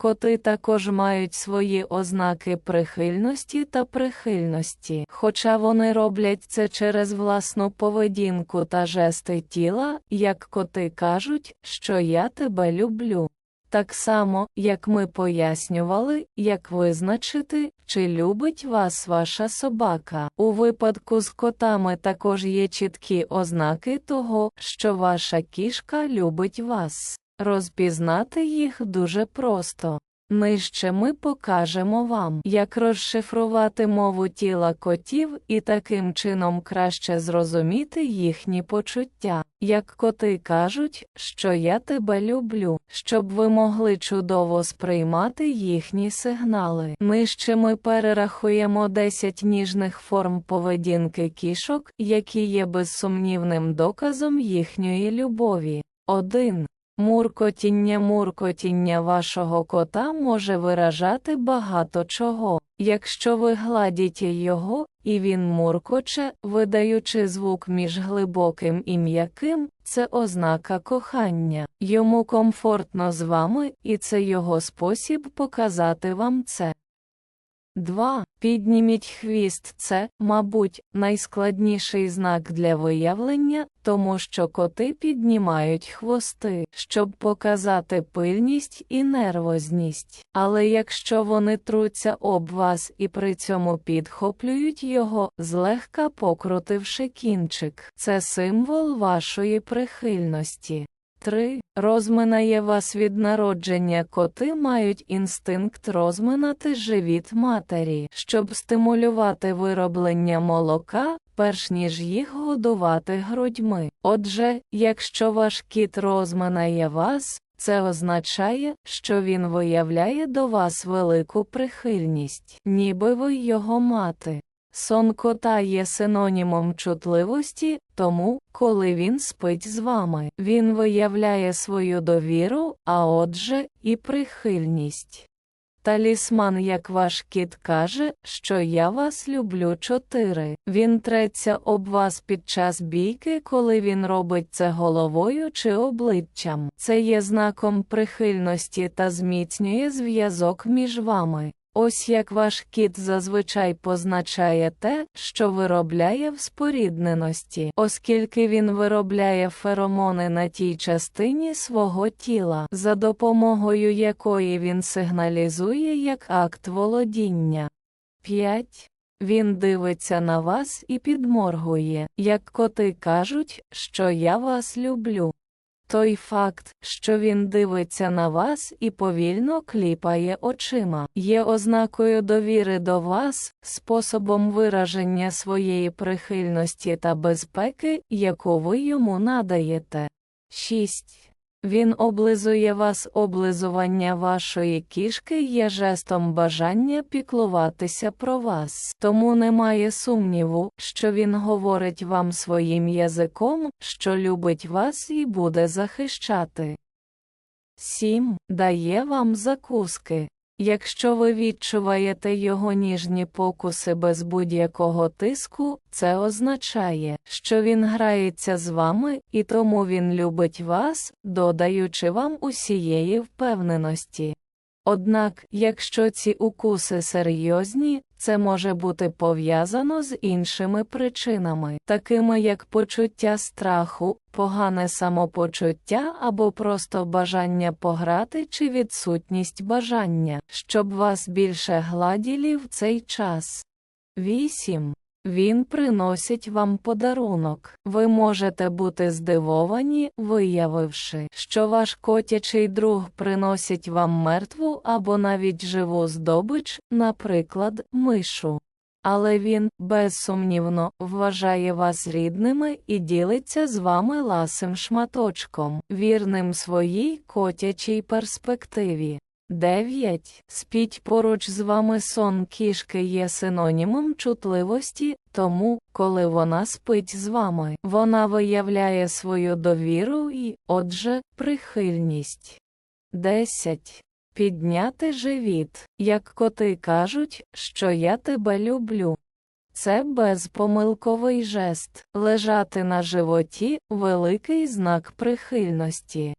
Коти також мають свої ознаки прихильності та прихильності, хоча вони роблять це через власну поведінку та жести тіла, як коти кажуть, що я тебе люблю. Так само, як ми пояснювали, як визначити, чи любить вас ваша собака. У випадку з котами також є чіткі ознаки того, що ваша кішка любить вас. Розпізнати їх дуже просто. Нижче ми покажемо вам, як розшифрувати мову тіла котів і таким чином краще зрозуміти їхні почуття. Як коти кажуть, що я тебе люблю, щоб ви могли чудово сприймати їхні сигнали. Нижче ми перерахуємо 10 ніжних форм поведінки кішок, які є безсумнівним доказом їхньої любові. 1. Муркотіння муркотіння вашого кота може виражати багато чого. Якщо ви гладіте його, і він муркоче, видаючи звук між глибоким і м'яким, це ознака кохання. Йому комфортно з вами, і це його спосіб показати вам це. 2. Підніміть хвіст це, мабуть, найскладніший знак для виявлення, тому що коти піднімають хвости, щоб показати пильність і нервозність. Але якщо вони труться об вас і при цьому підхоплюють його, злегка покрутивши кінчик, це символ вашої прихильності. 3. Розминає вас від народження коти мають інстинкт розминати живіт матері, щоб стимулювати вироблення молока, перш ніж їх годувати грудьми. Отже, якщо ваш кіт розминає вас, це означає, що він виявляє до вас велику прихильність, ніби ви його мати. Сон кота є синонімом чутливості, тому, коли він спить з вами, він виявляє свою довіру, а отже, і прихильність. Талісман, як ваш кіт каже, що я вас люблю 4. Він треться об вас під час бійки, коли він робить це головою чи обличчям. Це є знаком прихильності та зміцнює зв'язок між вами. Ось як ваш кіт зазвичай позначає те, що виробляє в спорідненості, оскільки він виробляє феромони на тій частині свого тіла, за допомогою якої він сигналізує як акт володіння. 5. Він дивиться на вас і підморгує, як коти кажуть, що я вас люблю. Той факт, що він дивиться на вас і повільно кліпає очима, є ознакою довіри до вас, способом вираження своєї прихильності та безпеки, яку ви йому надаєте. 6. Він облизує вас облизування вашої кішки є жестом бажання піклуватися про вас. Тому немає сумніву, що він говорить вам своїм язиком, що любить вас і буде захищати. 7. Дає вам закуски. Якщо ви відчуваєте його ніжні покуси без будь-якого тиску, це означає, що він грається з вами, і тому він любить вас, додаючи вам усієї впевненості. Однак, якщо ці укуси серйозні, це може бути пов'язано з іншими причинами, такими як почуття страху, погане самопочуття або просто бажання пограти чи відсутність бажання, щоб вас більше гладілі в цей час. 8. Він приносить вам подарунок. Ви можете бути здивовані, виявивши, що ваш котячий друг приносить вам мертву або навіть живу здобич, наприклад, мишу. Але він, безсумнівно, вважає вас рідними і ділиться з вами ласим шматочком, вірним своїй котячій перспективі. 9. Спіть поруч з вами сон кішки є синонімом чутливості, тому, коли вона спить з вами, вона виявляє свою довіру і, отже, прихильність. 10. Підняти живіт, як коти кажуть, що я тебе люблю. Це безпомилковий жест, лежати на животі великий знак прихильності.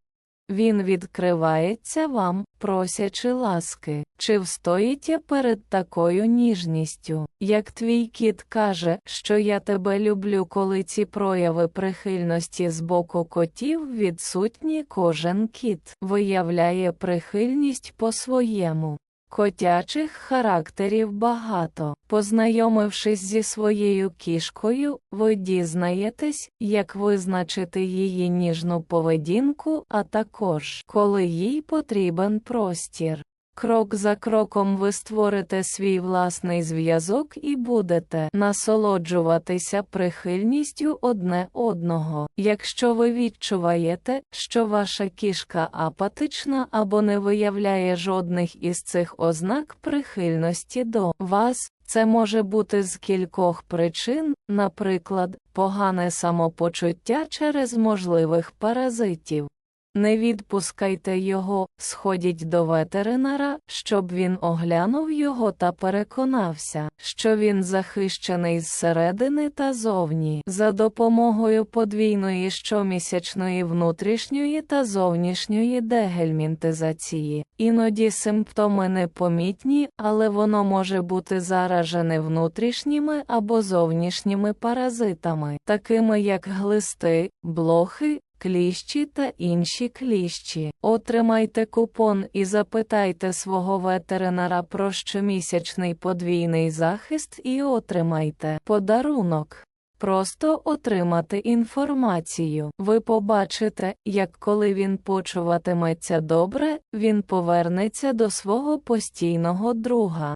Він відкривається вам, просячи ласки. Чи встоїте перед такою ніжністю? Як твій кіт каже, що я тебе люблю, коли ці прояви прихильності з боку котів відсутні, кожен кіт виявляє прихильність по-своєму. Котячих характерів багато. Познайомившись зі своєю кішкою, ви дізнаєтесь, як визначити її ніжну поведінку, а також коли їй потрібен простір. Крок за кроком ви створите свій власний зв'язок і будете насолоджуватися прихильністю одне одного. Якщо ви відчуваєте, що ваша кішка апатична або не виявляє жодних із цих ознак прихильності до вас, це може бути з кількох причин, наприклад, погане самопочуття через можливих паразитів. Не відпускайте його, сходіть до ветеринара, щоб він оглянув його та переконався, що він захищений зсередини та зовні за допомогою подвійної щомісячної внутрішньої та зовнішньої дегельмінтизації. Іноді симптоми непомітні, але воно може бути заражене внутрішніми або зовнішніми паразитами, такими як глисти, блохи, кліщі та інші кліщі. Отримайте купон і запитайте свого ветеринара про щомісячний подвійний захист і отримайте подарунок. Просто отримати інформацію. Ви побачите, як коли він почуватиметься добре, він повернеться до свого постійного друга.